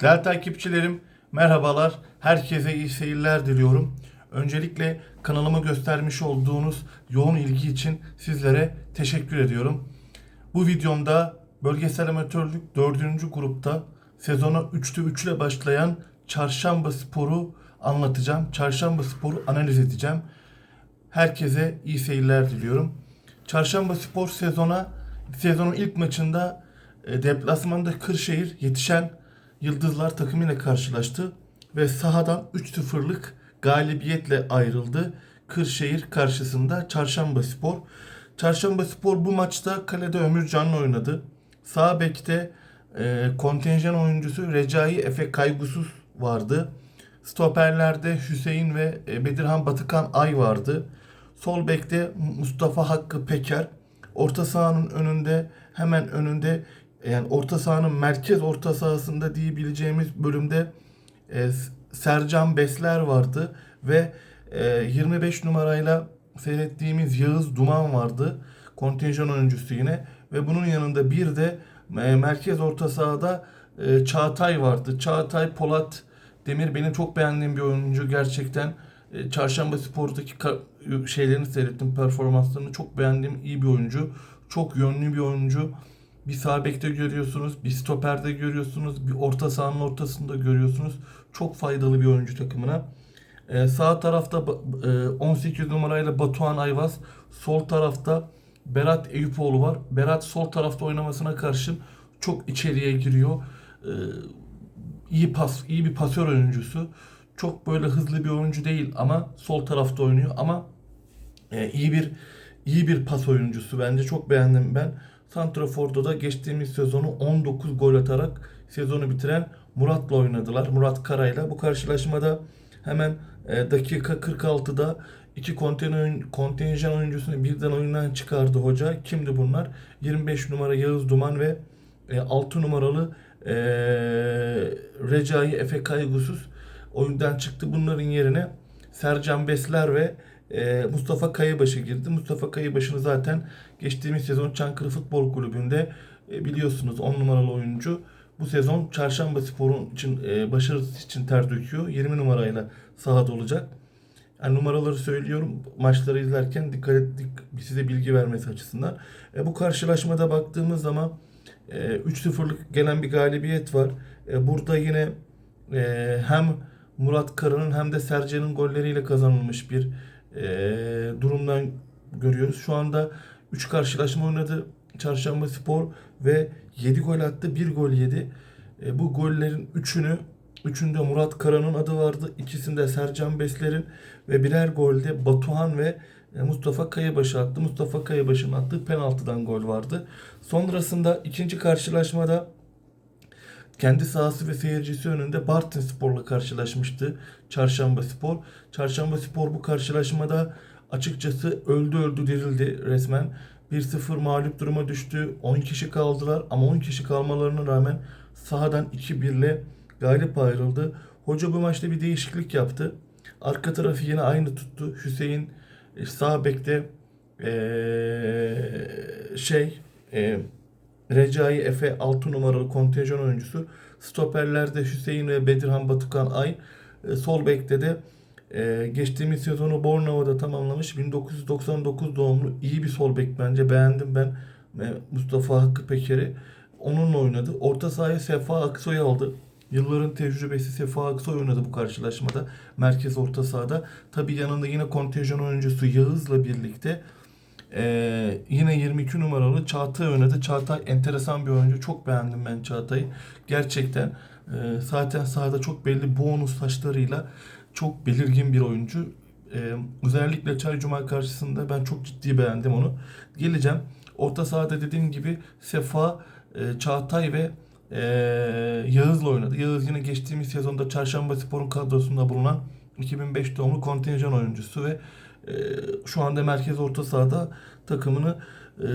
Değerli takipçilerim, merhabalar. Herkese iyi seyirler diliyorum. Öncelikle kanalıma göstermiş olduğunuz yoğun ilgi için sizlere teşekkür ediyorum. Bu videomda bölgesel amatörlük 4. grupta sezona 3'te 3 ile başlayan Çarşamba Sporu anlatacağım. Çarşamba Sporu analiz edeceğim. Herkese iyi seyirler diliyorum. Çarşamba Spor sezona sezonun ilk maçında e, deplasmanda Kırşehir yetişen Yıldızlar takımıyla karşılaştı ve sahadan 3-0'lık galibiyetle ayrıldı. Kırşehir karşısında Çarşamba Spor. Çarşamba Spor bu maçta kalede Ömürcan'la oynadı. Sağ bekte e, kontenjan oyuncusu Recai Efe Kaygusuz vardı. Stoperlerde Hüseyin ve e, Bedirhan Batıkan Ay vardı. Sol bekte Mustafa Hakkı Peker. Orta sahanın önünde hemen önünde yani orta sahanın merkez orta sahasında diyebileceğimiz bölümde e, Sercan Besler vardı ve e, 25 numarayla seyrettiğimiz Yağız Duman vardı. Kontenjan oyuncusu yine ve bunun yanında bir de e, merkez orta sahada e, Çağatay vardı. Çağatay Polat Demir benim çok beğendiğim bir oyuncu gerçekten. E, Çarşamba Spor'daki şeylerini seyrettim, performanslarını çok beğendiğim iyi bir oyuncu. Çok yönlü bir oyuncu. Bir sağ bekte görüyorsunuz, bir stoperde görüyorsunuz, bir orta sahanın ortasında görüyorsunuz. Çok faydalı bir oyuncu takımına. Ee, sağ tarafta e, 18 numarayla Batuhan Ayvaz, sol tarafta Berat Eyüpoğlu var. Berat sol tarafta oynamasına karşın çok içeriye giriyor. Ee, iyi pas, iyi bir pasör oyuncusu. Çok böyle hızlı bir oyuncu değil ama sol tarafta oynuyor ama e, iyi bir iyi bir pas oyuncusu. Bence çok beğendim ben. Santrafor'da da geçtiğimiz sezonu 19 gol atarak sezonu bitiren Murat'la oynadılar. Murat Karay'la. Bu karşılaşmada hemen e, dakika 46'da iki kontenjan, oyuncusunu birden oyundan çıkardı hoca. Kimdi bunlar? 25 numara Yağız Duman ve e, 6 numaralı e, Recai Efe Kaygusuz oyundan çıktı. Bunların yerine Sercan Besler ve e, Mustafa Kayıbaşı girdi. Mustafa Kayıbaşı'nı zaten geçtiğimiz sezon Çankırı Futbol Kulübü'nde e, biliyorsunuz 10 numaralı oyuncu. Bu sezon Çarşamba Spor'un için e, başarısı için ter döküyor. 20 numarayla sahada olacak. Yani numaraları söylüyorum maçları izlerken dikkat ettik size bilgi vermesi açısından. E, bu karşılaşmada baktığımız zaman e, 3-0'lık gelen bir galibiyet var. E, burada yine e, hem Murat Kara'nın hem de Sercan'ın golleriyle kazanılmış bir e, durumdan görüyoruz. Şu anda 3 karşılaşma oynadı Çarşamba Spor ve 7 gol attı, 1 gol yedi. E, bu gollerin 3'ünü Üçünde Murat Kara'nın adı vardı. İkisinde Sercan Besler'in ve birer golde Batuhan ve Mustafa Kayabaşı attı. Mustafa Kayabaşı'nın attığı penaltıdan gol vardı. Sonrasında ikinci karşılaşmada kendi sahası ve seyircisi önünde Bartın Spor'la karşılaşmıştı Çarşamba Spor. Çarşamba Spor bu karşılaşmada açıkçası öldü öldü dirildi resmen. 1-0 mağlup duruma düştü. 10 kişi kaldılar ama 10 kişi kalmalarına rağmen sahadan 2-1 ile galip ayrıldı. Hoca bu maçta bir değişiklik yaptı. Arka tarafı yine aynı tuttu. Hüseyin e, sağ bekte eee, şey eee Recai Efe 6 numaralı kontenjan oyuncusu. Stoperlerde Hüseyin ve Bedirhan Batıkan Ay. E, sol bekte de e, geçtiğimiz sezonu Bornova'da tamamlamış. 1999 doğumlu iyi bir sol bek bence. Beğendim ben e, Mustafa Hakkı Peker'i. Onunla oynadı. Orta sahaya Sefa Aksoy aldı. Yılların tecrübesi Sefa Aksoy oynadı bu karşılaşmada. Merkez orta sahada. Tabi yanında yine kontenjan oyuncusu Yağız'la birlikte ee, yine 22 numaralı Çağatay oynadı. Çağatay enteresan bir oyuncu. Çok beğendim ben Çağatay'ı. Gerçekten e, zaten sahada çok belli bonus taşlarıyla çok belirgin bir oyuncu. Ee, özellikle Çay Cuma karşısında ben çok ciddi beğendim onu. Geleceğim. Orta sahada dediğim gibi Sefa, e, Çağatay ve e, Yağız'la oynadı. Yağız yine geçtiğimiz sezonda Çarşamba Spor'un kadrosunda bulunan 2005 doğumlu kontenjan oyuncusu ve şu anda merkez orta sahada takımını e,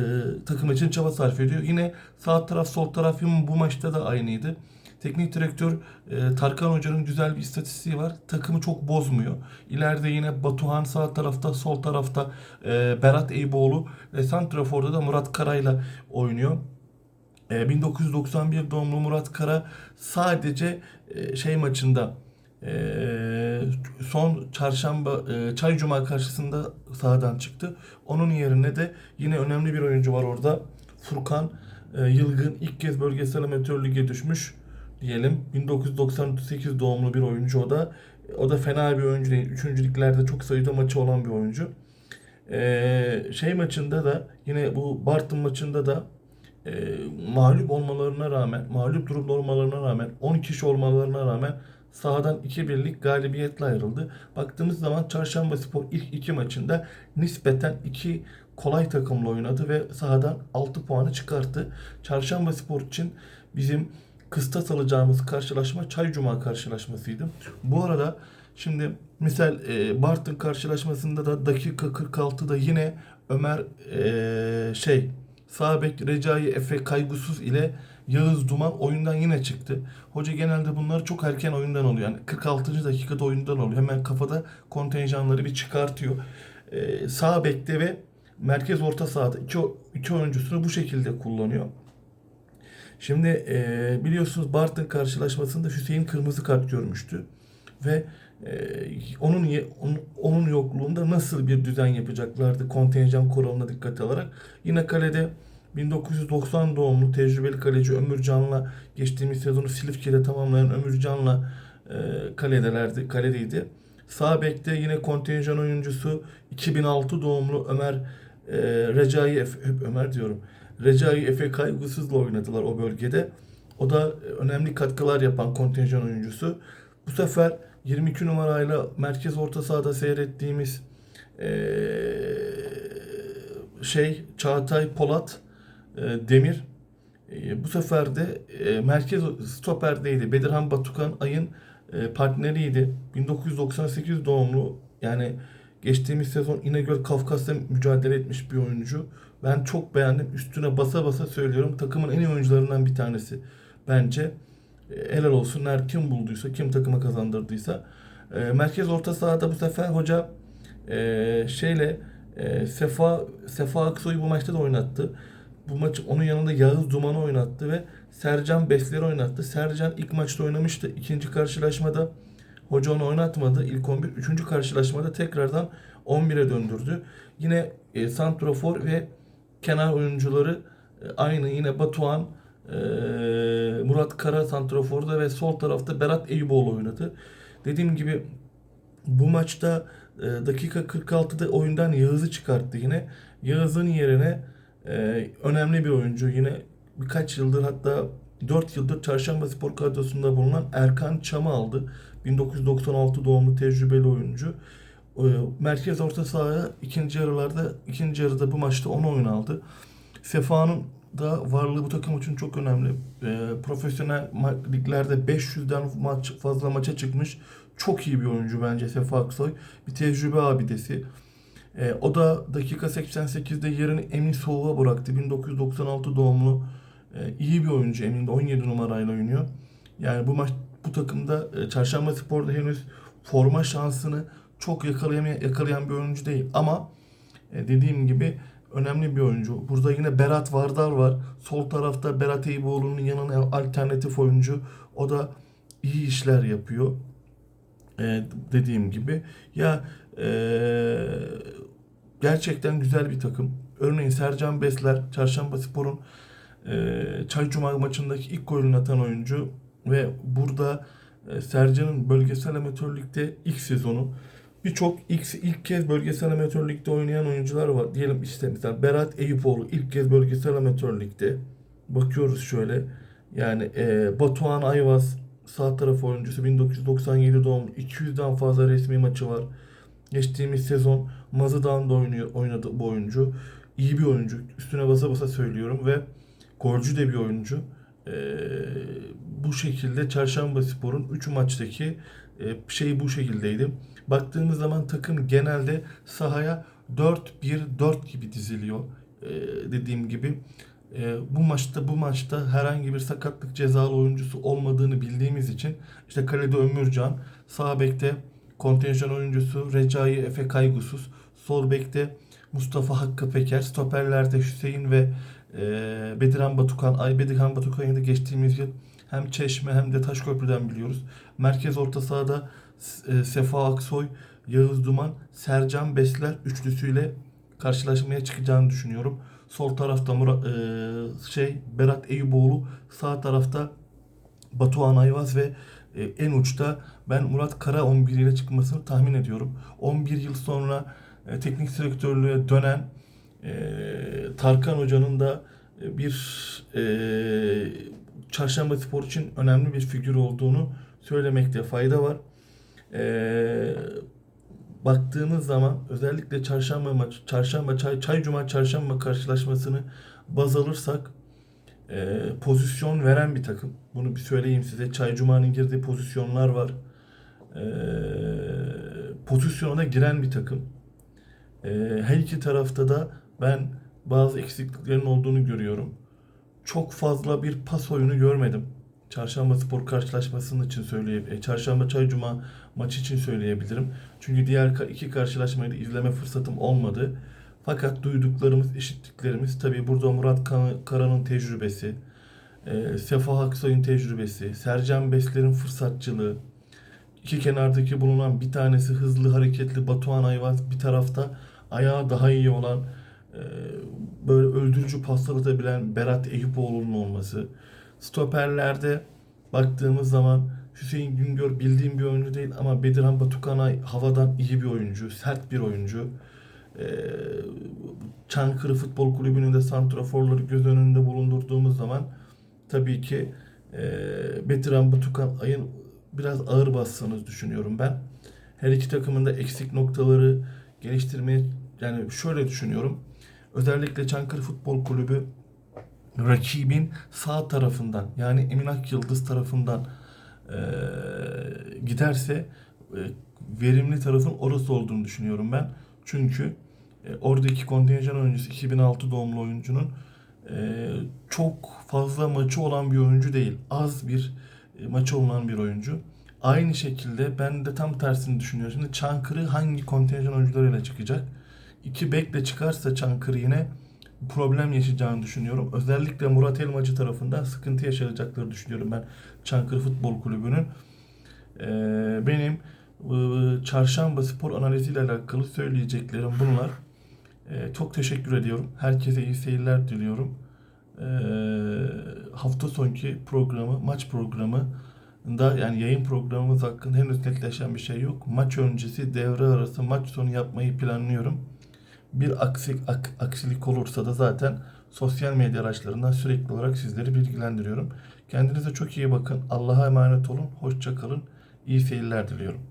takım için çaba sarf ediyor. Yine sağ taraf sol taraf bu maçta da aynıydı. Teknik direktör e, Tarkan Hoca'nın güzel bir istatistiği var. Takımı çok bozmuyor. İleride yine Batuhan sağ tarafta, sol tarafta e, Berat Eyüboğlu ve Santrafor'da da Murat Karay'la oynuyor. E, 1991 doğumlu Murat Kara sadece e, şey maçında e, son çarşamba e, Çay Cuma karşısında sahadan çıktı. Onun yerine de yine önemli bir oyuncu var orada. Furkan e, Yılgın ilk kez bölgesel amatör lige düşmüş diyelim. 1998 doğumlu bir oyuncu o da. O da fena bir oyuncu değil. Üçüncü liglerde çok sayıda maçı olan bir oyuncu. Ee, şey maçında da yine bu Barton maçında da e, mağlup olmalarına rağmen, mağlup durumda olmalarına rağmen, 10 kişi olmalarına rağmen sahadan 2-1'lik galibiyetle ayrıldı. Baktığımız zaman Çarşamba Spor ilk iki maçında nispeten iki kolay takımla oynadı ve sahadan 6 puanı çıkarttı. Çarşamba Spor için bizim kıstas alacağımız karşılaşma Çay Cuma karşılaşmasıydı. Bu arada şimdi misal e, Bartın karşılaşmasında da dakika 46'da yine Ömer e, şey sağ bek Recai Efe Kaygusuz ile Yağız Duman oyundan yine çıktı. Hoca genelde bunları çok erken oyundan oluyor. Yani 46. dakikada oyundan oluyor. Hemen kafada kontenjanları bir çıkartıyor. E, sağ bekte ve merkez orta sahada iki, iki oyuncusunu bu şekilde kullanıyor. Şimdi e, biliyorsunuz Bartın karşılaşmasında Hüseyin kırmızı kart görmüştü ve e, onun, onun onun yokluğunda nasıl bir düzen yapacaklardı kontenjan kuralına dikkate alarak. Yine kalede 1990 doğumlu tecrübeli kaleci Ömürcan'la geçtiğimiz sezonu Silifke'de tamamlayan Ömürcan'la e, kaledelerdi, kaledeydi. Sağ bekte yine kontenjan oyuncusu 2006 doğumlu Ömer e, Recai Efe, Ömer diyorum. Recai Efe Kaygısız'la oynadılar o bölgede. O da e, önemli katkılar yapan kontenjan oyuncusu. Bu sefer 22 numarayla merkez orta sahada seyrettiğimiz eee, şey Çağatay Polat e, Demir e, bu sefer de e, merkez stoperdeydi. Bedirhan Batukan Ay'ın e, partneriydi. 1998 doğumlu yani geçtiğimiz sezon İnegöl Kafkas'ta mücadele etmiş bir oyuncu. Ben çok beğendim. Üstüne basa basa söylüyorum. Takımın en iyi oyuncularından bir tanesi bence. E, helal olsun her kim bulduysa, kim takıma kazandırdıysa. E, merkez orta sahada bu sefer hoca e, şeyle e, Sefa Sefa Aksoy'u bu maçta da oynattı. Bu maç onun yanında Yağız Duman'ı oynattı ve Sercan Besler'i oynattı. Sercan ilk maçta oynamıştı. İkinci karşılaşmada hoca onu oynatmadı. İlk 11. Üçüncü karşılaşmada tekrardan 11'e döndürdü. Yine e, Santrofor ve kenar oyuncuları e, aynı yine Batuhan, e, Murat Kara Santrofor'da ve sol tarafta Berat Eyüboğlu oynadı. Dediğim gibi bu maçta e, dakika 46'da oyundan Yağız'ı çıkarttı yine. Yağız'ın yerine e, önemli bir oyuncu yine birkaç yıldır hatta 4 yıldır Çarşamba Spor kadrosunda bulunan Erkan Çam'ı aldı. 1996 doğumlu tecrübeli oyuncu. E, merkez orta sahaya ikinci yarılarda ikinci yarıda bu maçta 10 oyun aldı. Sefa'nın da varlığı bu takım için çok önemli. E, profesyonel liglerde 500'den maç fazla maça çıkmış. Çok iyi bir oyuncu bence Sefa Aksoy. Bir tecrübe abidesi. E, o da dakika 88'de yerini Emin Soğuk'a bıraktı. 1996 doğumlu e, iyi bir oyuncu. Emin de 17 numarayla oynuyor. Yani bu maç bu takımda e, Çarşamba Spor'da henüz forma şansını çok yakalayamayan, yakalayan bir oyuncu değil. Ama e, dediğim gibi önemli bir oyuncu. Burada yine Berat Vardar var. Sol tarafta Berat Eyüboğlu'nun yanına alternatif oyuncu. O da iyi işler yapıyor. E, dediğim gibi. Ya e, gerçekten güzel bir takım. Örneğin Sercan Besler, Çarşamba Spor'un e, Çay Cuma maçındaki ilk golünü atan oyuncu ve burada e, Sercan'ın bölgesel amatör ligde ilk sezonu birçok ilk, ilk kez bölgesel amatör ligde oynayan oyuncular var. Diyelim işte mesela Berat Eyüpoğlu ilk kez bölgesel amatör ligde. Bakıyoruz şöyle. Yani e, Batuhan Ayvaz sağ taraf oyuncusu 1997 doğumlu 200'den fazla resmi maçı var. Geçtiğimiz sezon Mazı'dan da oynuyor, oynadı bu oyuncu. İyi bir oyuncu. Üstüne basa basa söylüyorum ve golcü de bir oyuncu. Ee, bu şekilde Çarşamba Spor'un 3 maçtaki e, şey bu şekildeydi. Baktığımız zaman takım genelde sahaya 4-1-4 gibi diziliyor. Ee, dediğim gibi e, bu maçta bu maçta herhangi bir sakatlık cezalı oyuncusu olmadığını bildiğimiz için işte kalede Ömürcan, sağ bekte kontenjan oyuncusu Recai Efe Kaygusuz, sol bekte Mustafa Hakkı Peker, stoperlerde Hüseyin ve e, Bedirhan Batukan, Ay Bedirhan Batukan'ı da geçtiğimiz yıl hem Çeşme hem de Taşköprü'den biliyoruz. Merkez orta sahada e, Sefa Aksoy, Yağız Duman, Sercan Besler üçlüsüyle karşılaşmaya çıkacağını düşünüyorum. Sol tarafta Murat, e, şey Berat Eyüboğlu, sağ tarafta Batuhan Ayvaz ve e, en uçta ben Murat Kara 11 ile çıkmasını tahmin ediyorum. 11 yıl sonra e, teknik direktörlüğe dönen e, Tarkan Hoca'nın da e, bir e, Çarşamba Spor için önemli bir figür olduğunu söylemekte fayda var. E, baktığımız zaman özellikle çarşamba maç, çarşamba çay, çay cuma çarşamba karşılaşmasını baz alırsak e, pozisyon veren bir takım. Bunu bir söyleyeyim size. Çay Cuma'nın girdiği pozisyonlar var. E, pozisyona giren bir takım. E, her iki tarafta da ben bazı eksikliklerin olduğunu görüyorum. Çok fazla bir pas oyunu görmedim. Çarşamba Spor karşılaşmasının için söyleyebilirim. Çarşamba Çay Cuma maçı için söyleyebilirim. Çünkü diğer iki karşılaşmayı da izleme fırsatım olmadı. Fakat duyduklarımız, işittiklerimiz tabii burada Murat Kara'nın tecrübesi, e, Sefa Aksoy'un tecrübesi, Sercan Besler'in fırsatçılığı, iki kenardaki bulunan bir tanesi hızlı hareketli Batuhan Ayvaz bir tarafta ayağı daha iyi olan e, böyle öldürücü paslar atabilen Berat Eyüpoğlu'nun olması. Stoperlerde baktığımız zaman Hüseyin Güngör bildiğim bir oyuncu değil ama Bedirhan Batukanay havadan iyi bir oyuncu, sert bir oyuncu. Ee, Çankırı Futbol Kulübü'nün de santraforları göz önünde bulundurduğumuz zaman tabii ki e, Bedirhan Batukanay'ın biraz ağır bastığını düşünüyorum ben. Her iki takımın da eksik noktaları geliştirmeye yani şöyle düşünüyorum. Özellikle Çankırı Futbol Kulübü rakibin sağ tarafından yani Emin Akyıldız tarafından e, giderse e, verimli tarafın orası olduğunu düşünüyorum ben. Çünkü e, oradaki kontenjan oyuncusu 2006 doğumlu oyuncunun e, çok fazla maçı olan bir oyuncu değil. Az bir e, maçı olan bir oyuncu. Aynı şekilde ben de tam tersini düşünüyorum. Şimdi Çankırı hangi kontenjan oyuncularıyla çıkacak? İki bekle çıkarsa Çankırı yine problem yaşayacağını düşünüyorum. Özellikle Murat Elmacı tarafından sıkıntı yaşayacakları düşünüyorum ben Çankırı Futbol Kulübü'nün. Ee, benim e, çarşamba spor analiziyle alakalı söyleyeceklerim bunlar. Ee, çok teşekkür ediyorum. Herkese iyi seyirler diliyorum. Ee, hafta sonki programı, maç programı da yani yayın programımız hakkında henüz netleşen bir şey yok. Maç öncesi, devre arası, maç sonu yapmayı planlıyorum. Bir aksik, ak- aksilik olursa da zaten sosyal medya araçlarından sürekli olarak sizleri bilgilendiriyorum. Kendinize çok iyi bakın. Allah'a emanet olun. Hoşça kalın. İyi seyirler diliyorum.